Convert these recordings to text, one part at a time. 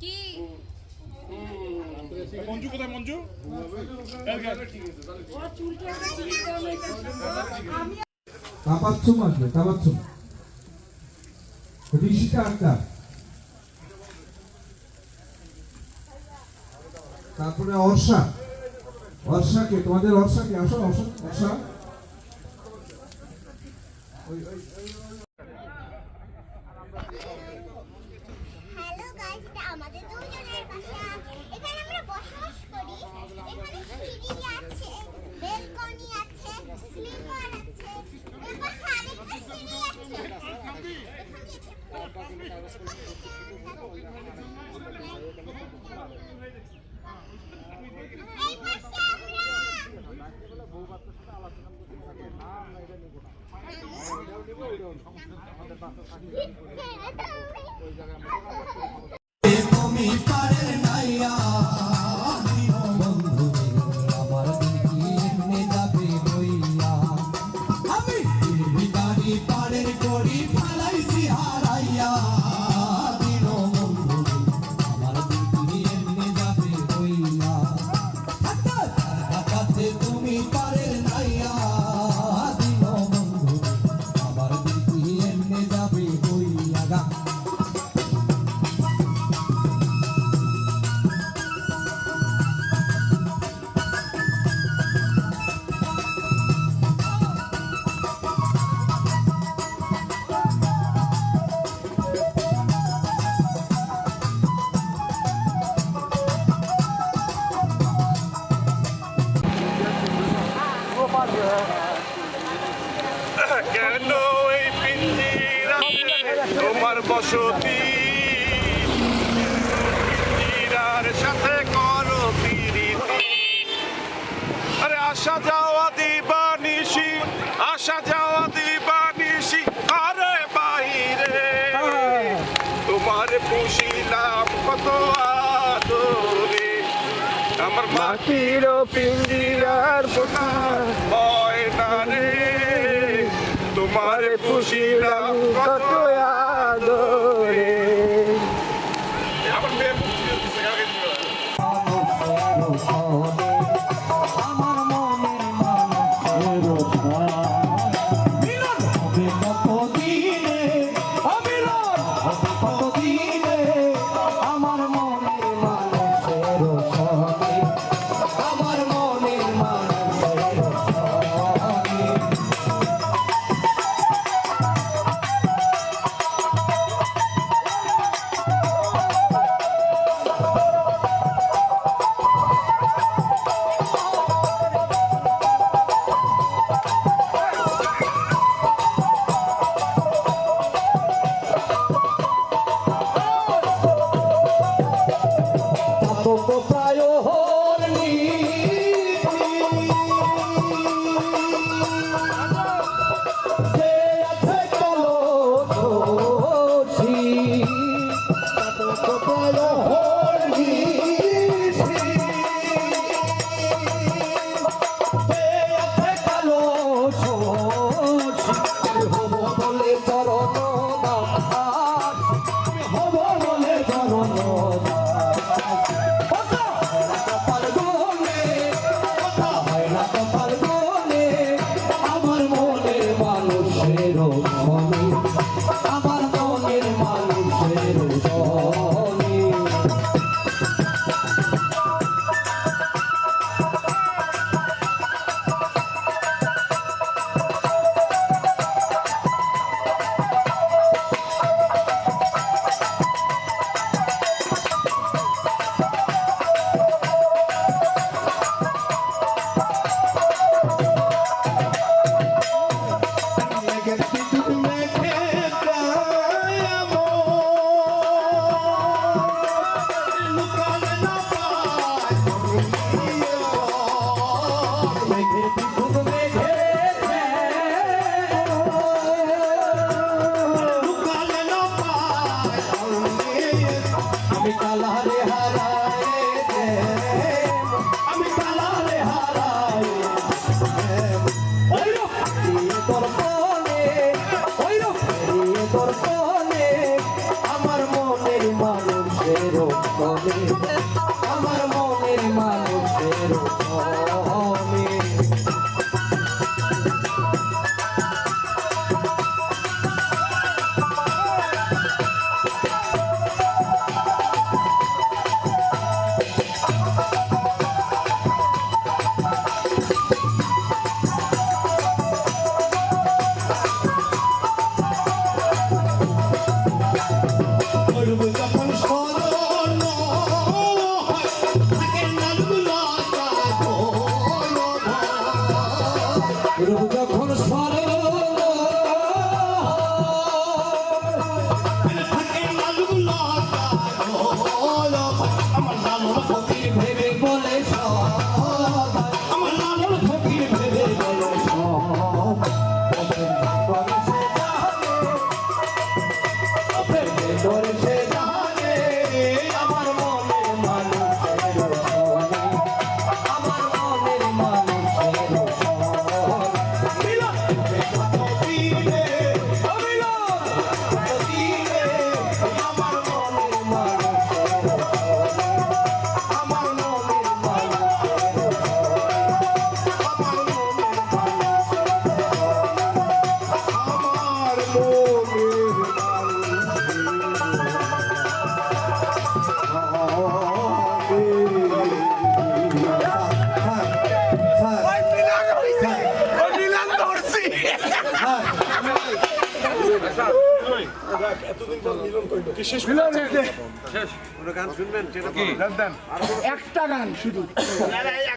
কি? মঞ্জু কোথায় মঞ্জু? তাপাচ্ছুম আসবে তাপাচ্ছুম ঋষিকা আক্তার তারপরে অর্ষা। অর্ষাকে তোমাদের অর্ষাকে আসো অর্ষা। অর্ষা। আমাদের দুজনের বাসা। এখানে আমরা বসবাস করি। এখানে সিঁড়ি আছে বেলকনি আছে স্লিপার আছে এর পাশে আরেকটা সিঁড়ি আছে। এই পাশে আমরা তুমি তোমার বসতি। পিঞ্জিরার সাথে করো পিরিতি। আরে আসা যাওয়া দিবা নিশি আসা যাওয়া দিবা নিশি আরে বাইরে তোমার পুষিলাম কত আদরে। আমার মাটির পিঞ্জিরার পোনা। হয় না রে তোমার পুষিলাম কত আমার বাবা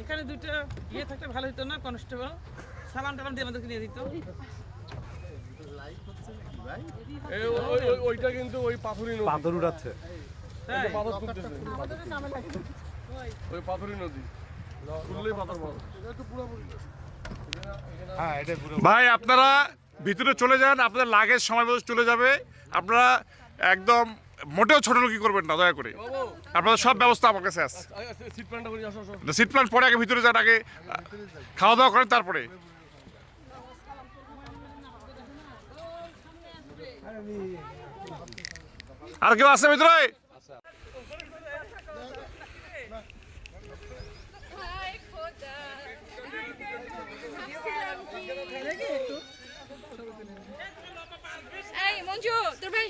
এখানে দুটো ইয়ে থাকলে ভালো হতো না কনস্টেবল সালাম টালাম দিয়ে আমাদেরকে নিয়ে দিত। ওইটা কিন্তু ওই পাথুরি নদী। পাথর উঠাচ্ছে তুলতেছে ওই পাথুরি নদী হ্যাঁ ভাই আপনারা ভিতরে চলে যান আপনাদের লাগেজ সময় মতো চলে যাবে। আপনারা একদম মোটেও ছোট লোকি করবেন না দয়া করে। আপনাদের সব ব্যবস্থা আমার কাছে আছে। সিট আসো সিট প্ল্যান পরে আগে ভিতরে যান আগে খাওয়া দাওয়া করেন তারপরে। আর কেউ আছে ভিতরে হাই খোদা এই মঞ্জু তোর ভাই সবাই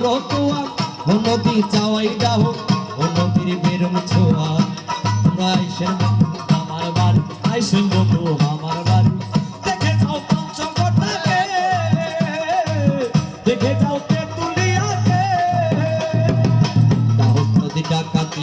নদী করতোয়া ও নদী যাওয়াই ডাহুক ও নদীর বেরম ছোঁয়া আমার বার আইসেন বন্ধু